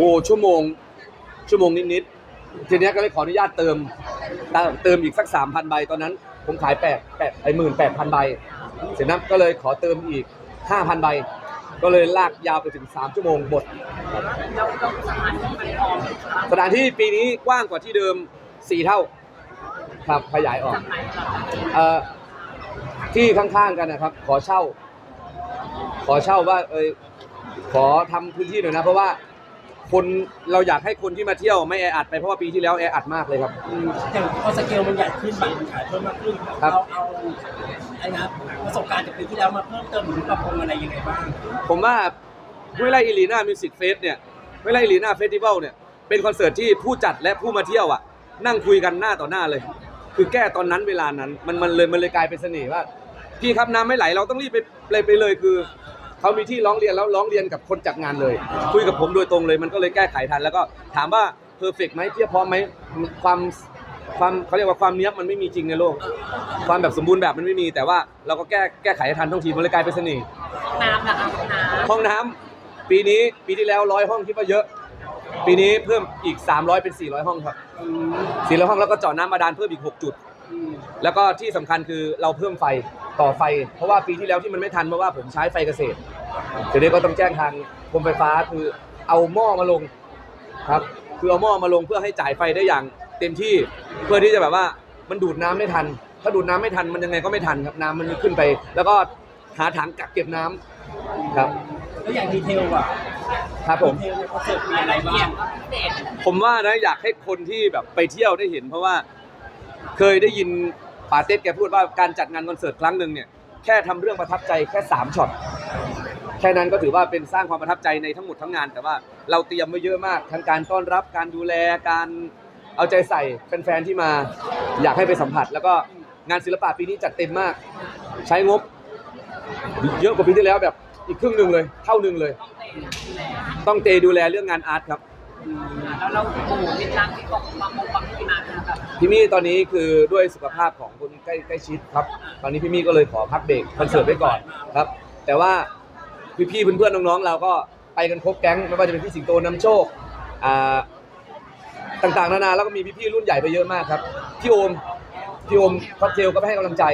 โอ้ชั่วโมง ชั่วโมงนิดๆทีเนี้ยก็เลยขออนุญาตเติมเติมอีกสักสามพันใบตอนนั้น ผมขายแปดแปดไอหมื่นแปดพันใบ เสร็จนั้นก็เลยขอเติมอีกห้าพันใบ ก็เลยลากยาวไปถึงสามชั่วโมงหมดสถานที่มันพร้อมไหมคะสถานที่ปีนี้กว้างกว่าที่เดิมสี่เท่า ครับขยายออกเอ่อที่ข้างๆกันนะครับ ขอเช่า ขอเช่าว่า เอยขอทำพื้นที่หน่อยนะ เพราะว่า คนเราอยากให้คนที่มาเที่ยวไม่แออัดไปเพราะว่าปีที่แล้วแออัดมากเลยครับอืมอย่างพอสเกลมันใหญ่ขึ้นบัตรมันขายเพิ่มมากขึ้นครับ เราเอาไอ้นะประสบการณ์จากปีที่แล้วมาเพิ่มเติมหรือปรับปรุงอะไรยังไงบ้างผมว่าห้วยไร่อีลีน่ามิวสิกเฟสเนี่ยห้วยไร่อีลีน่าเฟสติวัลเนี่ยเป็นคอนเสิร์ตที่ผู้จัดและผู้มาเที่ยวอะ นั่งคุยกันหน้าต่อหน้าเลย คือแก้ตอนนั้นเวลานั้นมันมันเลยมันเลยกลายเป็นเสน่ห์ว่าพี่ครับน้ำไม่ไหลเราต้องรีบไปเลยไปเลยคือ เขามีที่ร้องเรียนแล้วร้องเรียนกับคนจัดงานเลย คุยกับผมโดยตรงเลยมันก็เลยแก้ไขทัน แล้วก็ถามว่าเพอร์เฟกไหมเพียบพร้อมไหมความความเขาเรียกว่าความเนี้ยบมันไม่มีจริงในโลก ความแบบสมบูรณ์แบบมันไม่มี แต่ว่าเราก็แก้แก้ไขให้ทันท่องทีมันเลยกลายเป็นเสน่ห์น้ำนะคะน้ห้องน้ำปีนี้ปีที่แล้วร้อยห้องคิดว่าเยอะ ปีนี้เพิ่มอีก 300 เป็น 400 ห้องครับอืม400ห้องแล้วก็เจาะน้ำบาดาลเพิ่มอีก 6 จุดอืมแล้วก็ที่สำคัญคือเราเพิ่มไฟ ต่อไฟ เพราะว่าปีที่แล้วที่มันไม่ทันเพราะว่าผมใช้ไฟเกษตรเดี๋ยวนี้ก็ต้องแจ้งทางกรมไฟฟ้าคือเอาหม้อมาลงครับคือเอาหม้อมาลงเพื่อให้จ่ายไฟได้อย่างเต็มที่เพื่อที่จะแบบว่ามันดูดน้ำไม่ทัน ถ้าดูดน้ำไม่ทันมันยังไงก็ไม่ทันครับน้ำมันขึ้นไป แล้วก็หาถังกักเก็บน้ำครับแล้วอย่างดีเทลอะครับผมดีเทลในคอนเสิร์ตมีำอะไรละบ้าเอียดงก็พิเศษผมว่านะอยากให้คนที่แบบไปเที่ยวได้เห็น เพราะว่าเคยได้ยิน ปาเต้แกพูดว่าการจัดงานคอนเสิร์ตครั้งหนึ่งเนี่ยแค่ทำเรื่องประทับใจแค่สามช็อตแค่นั้นก็ถือว่าเป็นสร้างความประทับใจในทั้งหมดทั้งงาน แต่ว่าเราเตรียมไว้เยอะมากทั้งการต้อนรับการดูแลการเอาใจใส่แฟนๆที่มาอยากให้ไปสัมผัส แล้วก็งานศิลปะปีนี้จัดเต็มมาก ใช้งบ เยอะกว่าปีที่แล้วแบบอีกครึ่งหนึ่งเลย เท่าหนึ่งเลย ต้องเตดูแลเรื่องงานอาร์ตครับ แล้วเราโอ้โหมีร้านที่บอกบางมุมบางที่มาแบบพี่มี่ตอนนี้คือด้วยสุขภาพของคนใกล้ใกล้ชิดครับ ตอนนี้พี่มี่ก็เลยขอพักเบรกคอนเสิร์ตไว้ก่อนครับ แต่ว่าพี่ๆเพื่อนๆน้องๆเราก็ไปกันครบแก๊งไม่ว่าจะเป็นพี่สิงโตน้ำโชคอ่าต่างๆนานาแล้วก็มีพี่ๆรุ่นใหญ่ไปเยอะมากครับพี่โอมพี่โอมค็อกเทลก็ไปให้กำลังใจ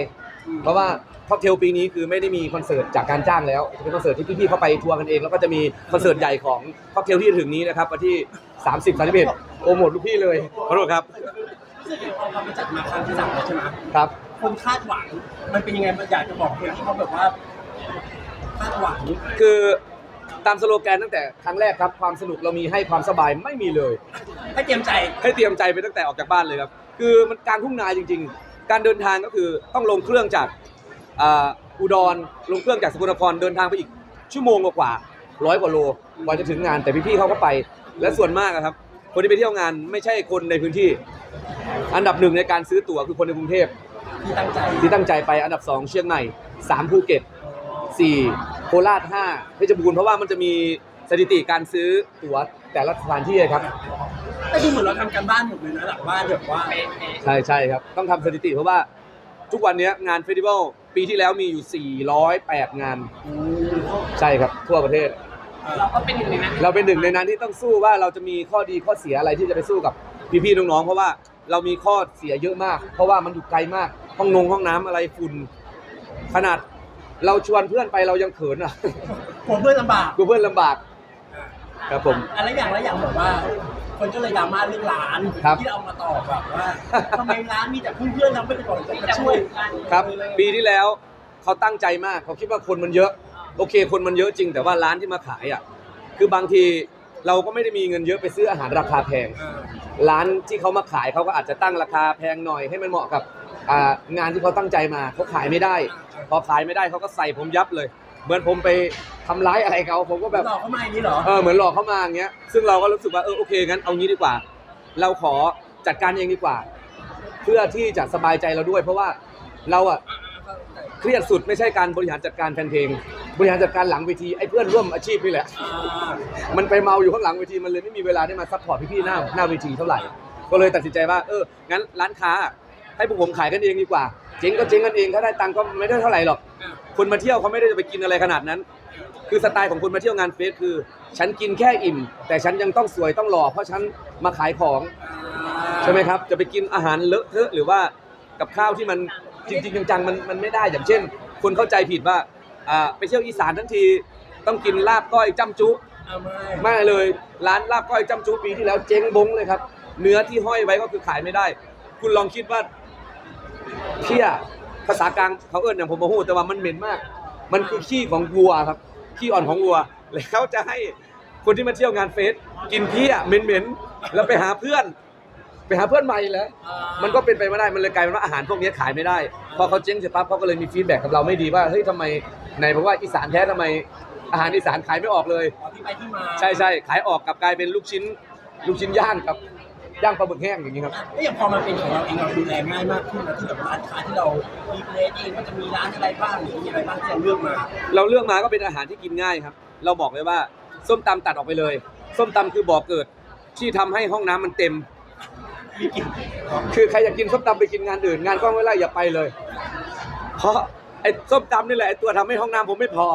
เพราะว่าค็อกเทลปีนี้คือไม่ได้มีคอนเสิร์ตจากการจ้างแล้วเป็นคอนเสิร์ตที่พี่ๆเขาไปทัวร์กันเองแล้วก็จะมีคอนเสิร์ตใหญ่ของค็อกเทลที่จะถึงนี้นะครับวันที่ 30 31โอหมดลูกพี่เลยขอโทษครับรู้สึกพอเขาไปจัดมาครั้งที่สามแล้วใช่ไหมครับคนคาดหวังมันเป็นยังไงมันอยากจะบอกคนที่เขาแบบว่าคาดหวังคือตามสโลแกนตั้งแต่ครั้งแรกครับความสนุกเรามีให้ความสบายไม่มีเลย ให้เตรียมใจให้เตรียมใจไปตั้งแต่ออกจากบ้านเลยครับ คือมันกลางทุ่งนาจริง ๆ การเดินทางก็คือต้องลงเครื่องจากอ่าอุดรลงเครื่องจากสกลนครเดินทางไปอีกชั่วโมงกว่าร้อยกว่าโลกว่าจะถึงงานแต่พี่ๆเขาก็ไป และส่วนมากอะครับ คนที่ไปเที่ยวงานไม่ใช่คนในพื้นที่ อันดับหนึ่งในการซื้อตั๋วคือคนในกรุงเทพ ที่ตั้งใจ ที่ตั้งใจไปอันดับ 2 เชียงใหม่ 3 ภูเก็ต 4 โคราช 5เพชรบูรณ์เพราะว่ามันจะมีสถิติการซื้อตั๋วแต่ละสถานที่ครับ แต่ดูเหมือนเราทำกันบ้านหมดเลยนะหลังบ้านแบบว่าเป๊ะใช่ใช่ครับ ต้องทำสถิติเพราะว่าทุกวันนี้งานเฟสติวัลปีที่แล้วมีอยู่ 408 งาน อืมใช่ครับ ทั่วประเทศๆเราก็เป็นหนึ่งในนั้นเราเป็นหนึ่งในนั้นที่ต้องสู้ว่าเราจะมีข้อดีข้อเสียอะไรที่จะไปสู้กับพี่ๆน้องๆเพราะว่าเรามีข้อเสียเยอะมาก เพราะว่ามันอยู่ไกลมากห้องนงห้องน้ำอะไรฝุ่นขนาดเราชวนเพื่อนไปเรายังเขินอะ ผมเพื่อนลำบากกูเพื่อนลำบาก ครับผม อะไรอย่างละอย่างบอกว่า คนก็เลยดราม่าเรื่องร้านครับ ที่เอามาตอบแบบว่าทำไมร้านมีแต่เพื่อนๆเราไม่ได้บอกจะมีมาแต่ช่พูวยดกันครับปีที่แล้วเขาตั้งใจมากเขาคิดว่าคนมันเยอะ โอเค คนมันเยอะจริงแต่ว่าร้านที่มาขายอะคือบางทีเราก็ไม่ได้มีเงินเยอะไปซื้ออาหารราคาแพงอ่าร้านที่เขามาขายเขาก็อาจจะตั้งราคาแพงหน่อยให้มันเหมาะกับอ่างานที่เขาตั้งใจมาเขาขายไม่ได้ พอขายไม่ได้เขาก็ใส่ผมยับเลย เหมือนผมไปทำร้ายอะไรเขาผมก็แบบ หลอกเขามาอย่างนี้เหรอ เออเหมือนหลอกเขามาอย่างเงี้ย ซึ่งเราก็รู้สึกว่าเออโอเคงั้นเอางี้ดีกว่า เราขอจัดการเองดีกว่า เพื่อที่จะสบายใจเราด้วย เพราะว่าเราอะเครียดสุดไม่ใช่การบริหารจัดการแฟนเพลง บริหารจัดการหลังเวทีไอ้เพื่อนร่วมอาชีพนี่แหละ อ่า มันไปเมาอยู่ข้างหลังเวทีมันเลยไม่มีเวลาได้มาซัพพอร์ตพี่ๆหน้าหน้าเวทีเท่าไหร่ ก็เลยตัดสินใจว่าเอองั้นร้านค้าให้พวกผมขายกันเองดีกว่า เจ๊งก็เจ๊งกันเองถ้าได้ตังค์ก็ไม่ได้เท่าไหร่หรอก คนมาเที่ยวเขาไม่ได้จะไปกินอะไรขนาดนั้น คือสไตล์ของคนมาเที่ยวงานเฟสคือ ฉันกินแค่อิ่ม แต่ฉันยังต้องสวยต้องหล่อเพราะฉันมาขายของใช่ไหมครับ จะไปกินอาหารเลอะเทอะหรือว่ากับข้าวที่มันจริงๆจังๆมันมันไม่ได้อย่างเช่น คนเข้าใจผิดว่าอ่าไปเที่ยวอีสานทั้งทีต้องกินลาบก้อยจ้ำจุไม่ไม่เลยร้านลาบก้อยจ้ำจุปีที่แล้วเจ๊งบงเลยครับ เนื้อที่ห้อยไว้ก็คือขายไม่ได้ คุณลองคิดว่าเพี้ย ภาษากลางเขาเอิ้นอย่างผมมาหูแต่ว่ามันเหม็นมาก มันคือขี้ของวัวครับขี้อ่อนของวัว แล้วจะให้คนที่มาเที่ยวงานเฟสกินเพี้ยเหม็นๆแล้วไปหาเพื่อน ไปหาเพื่อนใหม่แล้วอ่ามันก็เป็นไปไม่ได้มันเลยกลายเป็นว่าอาหารพวกนี้ขายไม่ได้พอเขาเจ๊งเสร็จปั๊บเขาก็เลยมีฟีดแบ็กกับเราไม่ดีว่าเฮ้ยทำไมไหนบอกว่าอีสานแท้ทำไมอาหารอีสานขายไม่ออกเลยขอที่ไปที่มาใช่ใช่ขายออกกลับกลายเป็นลูกชิ้น ลูกชิ้นย่างกับ ย่างปลาหมึกแห้งอย่างนี้ครับ แล้วอย่างพอมันเป็นของเราเองเราดูแลง่ายมากขึ้นนะที่แบบร้านค้าที่เรามีเพลสเองว่าจะมีร้านอะไรบ้างหรือมีอะไรบ้างที่เราเลือกมา เราเลือกมาก็เป็นอาหารที่กินง่ายครับ เราบอกเลยว่าส้มตำตัดออกไปเลย ส้มตำคือบ่อเกิด ที่ทำให้ห้องน้ำมันเต็มมีกลิ่นคือใครอยากกินส้มตำไปกินงานอื่น งานกล้องไว้ไล่อย่าไปเลย เพราะไอ้ส้มตำนี่แหละไอ้ตัวทำให้ห้องน้ำผมไม่พอ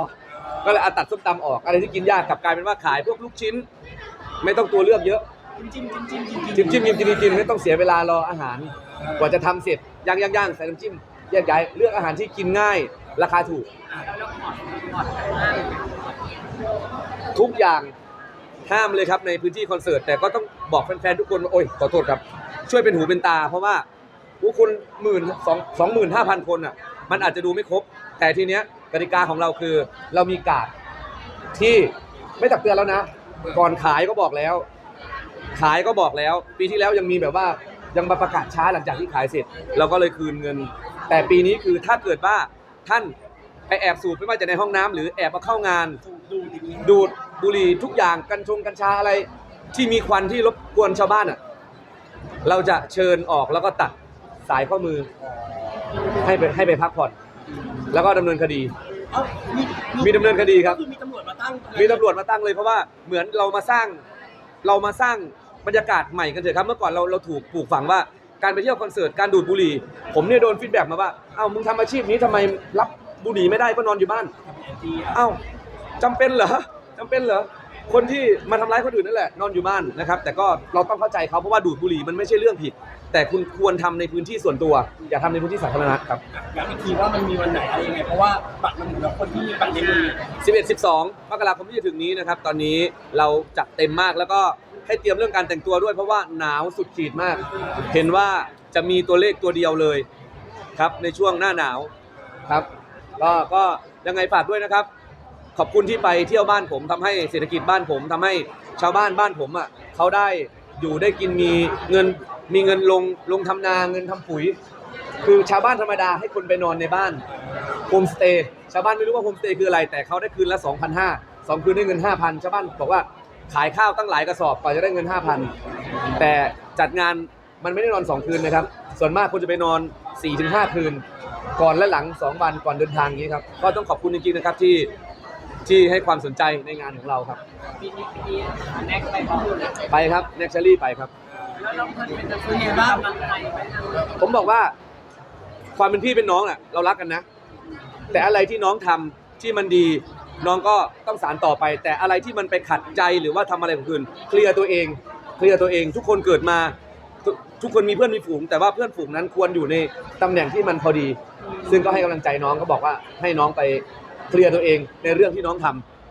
ก็เลยเอาตัดส้มตำออกอะไรที่กินยากกลับกลายเป็นว่าขายพวกลูกชิ้น ไม่ต้องตัวเลือกเยอะ จิ้มจิ้มจิ้มจิ้มจิ้มจิ้มจิ้มจิ้มจิ้มไม่ต้องเสียเวลารออาหาร กว่าจะทำเสร็จย่างย่างย่างใส่น้ำจิ้มแยกย้ายเลือกอาหารที่กินง่าย ราคาถูก ทุกอย่างห้ามเลยครับในพื้นที่คอนเสิร์ตแต่ก็ต้องบอกแฟนๆทุกคนว่าโอ้ยขอโทษครับ ช่วยเป็นหูเป็นตา เพราะว่าผู้คนหมื่นสองสองหมื่นห้าพันคนอะ มันอาจจะดูไม่ครบ แต่ทีเนี้ยกติกาของเราคือ เรามีกาดที่ไม่ตักเตือนแล้วนะ ก่อนขายก็บอกแล้ว ขายก็บอกแล้ว ปีที่แล้วยังมีแบบว่ายังมาประกาศช้าหลังจากที่ขายเสร็จเราก็เลยคืนเงิน แต่ปีนี้คือถ้าเกิดว่าท่านไปแอบสูบไม่ว่าจะในห้องน้ำหรือแอบมาเข้างาน ดูอย่างนี้ดูดบุหรี่ทุกอย่างกัญชงกัญชาอะไรที่มีควันที่รบกวนชาวบ้านอะเราจะเชิญออกแล้วก็ตัดสายข้อมือให้ไปให้ไปพักผ่อน แล้วก็ดำเนินคดี เอ้ามีมีดำเนินคดีครับคือมีตำรวจมาตั้งมีตำรวจมาตั้งเลยเพราะว่าเหมือนเรามาสร้างเรามาสร้าง บรรยากาศใหม่กันเถอะครับ เมื่อก่อนเราเราถูกปลูกฝังว่าการไปเที่ยวคอนเสิร์ตการดูดบุหรี่ ผมเนี่ยโดนฟีดแบ็กมาว่า เอ้ามึงทำอาชีพนี้ทำไมรับบุหรี่ไม่ได้ก็นอนอยู่บ้าน เอ้าจำเป็นเหรอจำเป็นเหรอคนที่มาทำร้ายคนอื่นนั่นแหละนอนอยู่บ้านนะครับ แต่ก็เราต้องเข้าใจเขาเพราะว่าดูดบุหรี่มันไม่ใช่เรื่องผิด แต่คุณควรทำในพื้นที่ส่วนตัว อย่าทำในพื้นที่สาธารณะครับ ย้ำอีกทีว่ามันมีวันไหนอะไรยังไงเพราะว่าบัตรมันเหมือนกับคนที่มีบัตรในมือ 11 12มกราคมที่จะถึงนี้นะครับ ตอนนี้เราจัดเต็มมากแล้วก็ ให้เตรียมเรื่องการแต่งตัวด้วย เพราะว่าหนาวสุดขีดมาก เห็นว่าจะมีตัวเลขตัวเดียวเลยครับในช่วงหน้าหนาวครับก็ก็ยังไงฝากด้วยนะครับ ขอบคุณที่ไปเที่ยวบ้านผมทำให้เศรษฐกิจบ้านผมทำให้ชาวบ้านบ้านผมอะเขาได้อยู่ได้กินมีเงินมีเงินลงลงทำนาเงินทำปุ๋ย คือชาวบ้านธรรมดาให้คนไปนอนในบ้านโฮมสเตย์ชาวบ้านไม่รู้ว่าโฮมสเตย์คืออะไร แต่เขาได้คืนละ 2,500สองคืนได้เงิน 5,000 ชาวบ้านบอกว่า ขายข้าวตั้งหลายกระสอบกว่าจะได้เงิน 5,000 แต่จัดงานมันไม่ได้นอน 2 คืนนะครับ ส่วนมากคุณจะไปนอน 4-5 คืน ก่อนและหลัง 2 วันก่อนเดินทางอย่างนี้ครับ ก็ต้องขอบคุณจริงๆนะครับที่ที่ให้ความสนใจในงานของเราครับปีนี้ปีนี้แน็กไปบอกเลยไปครับเน็กชารี่ไปครับ แล้วเราเพิ่นเป็นจะซื้อเนี่ยบ้างมันไทยไปนะผมบอกว่าความเป็นพี่เป็นน้องอะเรารักกันนะ แต่อะไรที่น้องทำที่มันดี น้องก็ต้องสารต่อไป แต่อะไรที่มันไปขัดใจหรือว่าทำอะไรของคุณเคลียร์ตัวเองเคลียร์ตัวเอง ทุกคนเกิดมาทกทุกคนมีเพื่อนมีฝูง แต่ว่าเพื่อนฝูงนั้นควรอยู่ในตำแหน่งที่มันพอดี ซึ่งก็ให้กำลังใจน้องก็บอกว่าให้น้องไปเคลียร์ตัวเองในเรื่องที่น้องท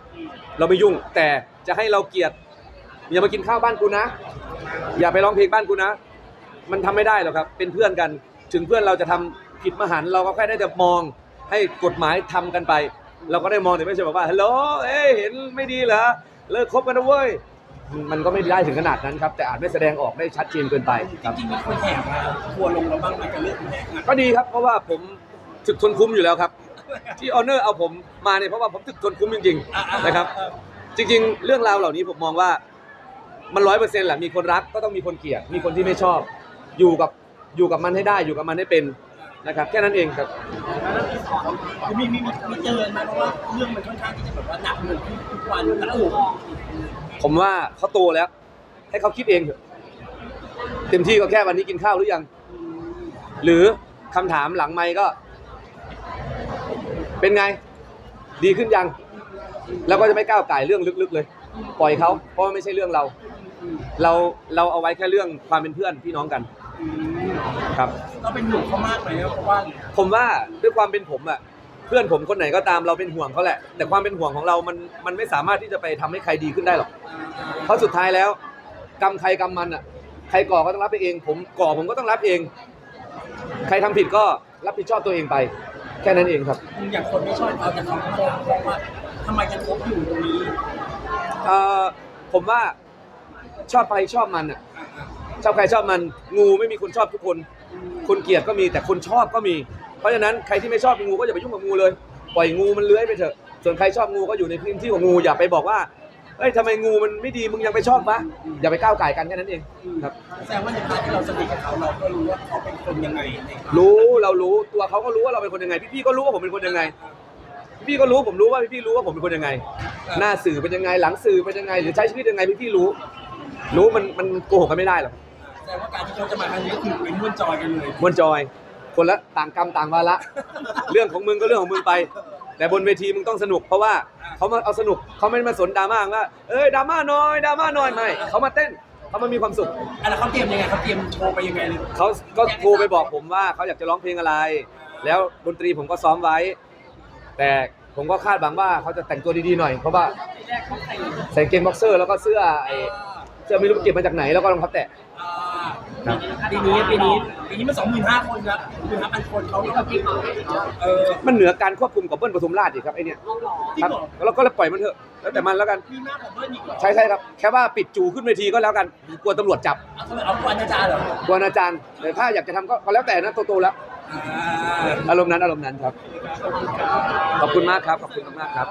ำเราไม่ยุ่ง แต่จะให้เราเกลียดอย่ามากินข้าวบ้านกูนะ อย่าไปร้องเพลงบ้านกูนะ มันทำไม่ได้หรอกครับ เป็นเพื่อนกัน ถึงเพื่อนเราจะทำผิดมหันต์เราก็แค่ได้แต่มองให้กฎหมายทำกันไป เราก็ได้มองแต่ไม่ใช่แบบว่าฮัลโหลเอ้ยเห็นไม่ดีเหรอเลิกคบกันนะเว้ยมันก็ไม่ได้ถึงขนาดนั้นครับแต่อาจไม่แสดงออกได้ชัดเจนเกินไปครับจริงๆมีคนแห่มาทัวร์ลงเราบ้างไหมกับเรื่องแห่งานก็ดีครับเพราะว่าผมถึกทนคุ้มอยู่แล้วครับ ที่ออเนอร์เอาผมมาเนี่ยเพราะว่าผมถึกทนคุ้มจริงๆนะครับ จริง ๆ เรื่องราวเหล่านี้ผมมองว่ามันร้อยเปอร์เซ็นต์แหละมีคนรักก็ต้องมีคนเกลียดมีคนที่ไม่ชอบ อยู่กับอยู่กับมันให้ได้อยู่กับมันให้เป็น นะครับแค่นั้นเองครับคือมีมีมีมีเตือนไหมเพราะว่าเรื่องมันค่อนข้างที่จะแบบว่าหนักหน่วงทุกวันแล้วโอ้ผมว่าเขาโตแล้ว ให้เขาคิดเองเถอะเต็มที่ก็แค่วันนี้กินข้าวหรือยัง หรือคำถามหลังไม่ก็ เป็นไง ดีขึ้นยัง แล้วก็จะไม่ก้าวไก่ายเรื่องลึกๆเลย ปล่อยเขาเพราะว่าไม่ใช่เรื่องเรา เราเราเอาไว้แค่เรื่องความเป็นเพื่อนพี่น้องกัน ครับ เราเป็นห่วงเขามากไหมเพราะว่าผมว่าด้วยความเป็นผมอะเพื่อนผมคนไหนก็ตามเราเป็นห่วงเขาแหละ แต่ความเป็นห่วงของเรามันมันไม่สามารถที่จะไปทำให้ใครดีขึ้นได้หรอก เพราะสุดท้ายแล้วกรรมใครกรรมมันอะใครก่อก็ต้องรับไปเอง ผมก่อผมก็ต้องรับเอง ใครทำผิดก็รับผิดชอบตัวเองไป แค่นั้นเองครับ อย่างคนไม่ชอบเราจะเขาเขาบอกว่าทำไมยังคบอยู่ตรงนี้ เอ่อผมว่าชอบใครชอบมันอะ ชอบใครชอบมันงูไม่มีคนชอบทุกคน คนเกลียดก็มีแต่คนชอบก็มี เพราะฉะนั้นใครที่ไม่ชอบงูก็อย่าไปยุ่งกับงูเลยปล่อยงูมันเลื้อยไปเถอะ ส่วนใครชอบงูก็อยู่ในพื้นที่ของงูอย่าไปบอกว่าเอ้ยทำไมงูมันไม่ดีมึงยังไปชอบปะอย่าไปก้าวไก่ายกันแค่นั้นเองครับ แสดงว่าในพาร์ทที่เราสนิทกับเขาเราก็รู้ว่าเขาเป็นคนยังไงในพาร์ทรู้เรารู้ตัวเขาก็รู้ว่าเราเป็นคนยังไง พี่ๆก็รู้ว่าผมเป็นคนยังไง พี่ๆก็รู้ผมรู้ว่าพี่ๆรู้ว่าผมเป็นคนยังไง หน้าสื่อเป็นยังไงหลังสื่อเป็นยังไง หรือใช้ชีวิตยังไงพี่ๆรู้ รู้มันมันโกหกกันไม่ได้หรอก แสดงว่าการที่เขาจะมาครั้งนี้คือเป็นม่วนจอยกันเลยมวนจอย คนละต่างกรรมต่างวาระ เรื่องของมึงก็เรื่องของมึงไป แต่บนเวทีมึงต้องสนุก เพราะว่าเขามาเอาสนุกเขาไม่ได้มาสนดราม่าว่าเอ้ยดราม่าน้อยดราม่าน้อยไม่เขามาเต้นเขามามีความสุข อะแล้วเขาเตรียมยังไงเขาเตรียมโชว์ไปยังไงเลยเขาก็โทรไปบอกผมว่าเขาอยากจะร้องเพลงอะไร แล้วดนตรีผมก็ซ้อมไว้ แต่ผมก็คาดหวังว่าเขาจะแต่งตัวดีๆหน่อย เพราะว่าทีแรกเขาใส่ใส่เกงบ็อกเซอร์ แล้วก็เสื้อไอ้เสื้อไม่รู้เก็บมาจากไหนแล้วก็รองเท้าแตะ อ่าปีนี้ปีนี้ปีนี้มันสองหมื่นห้าคนนะหมื่นห้าพันคนเขาที่ที่กับพี่เขาให้ถึงเออมันเหนือการควบคุมของเบิ้ลปทุมราชอีกครับไอเนี่ยห้องหล่อจริงครับเหรอแล้วก็เลยปล่อยมันเถอะแล้วแต่มันแล้วกันมีมากกว่าเบิ้ลอีกเหรอใช่ใช่ครับแค่ว่าปิดจูขึ้นเวทีก็แล้วกันกลัวตำรวจจับเอาทำไมเอาควันอาจารย์เหรอกลัวอาจารย์แต่ถ้าอยากจะทำก็ก็แล้วแต่นะโตๆแล้ว อ่า อารมณ์นั้นอารมณ์นั้นครับ ขอบคุณมากครับ ขอบคุณมากๆครับ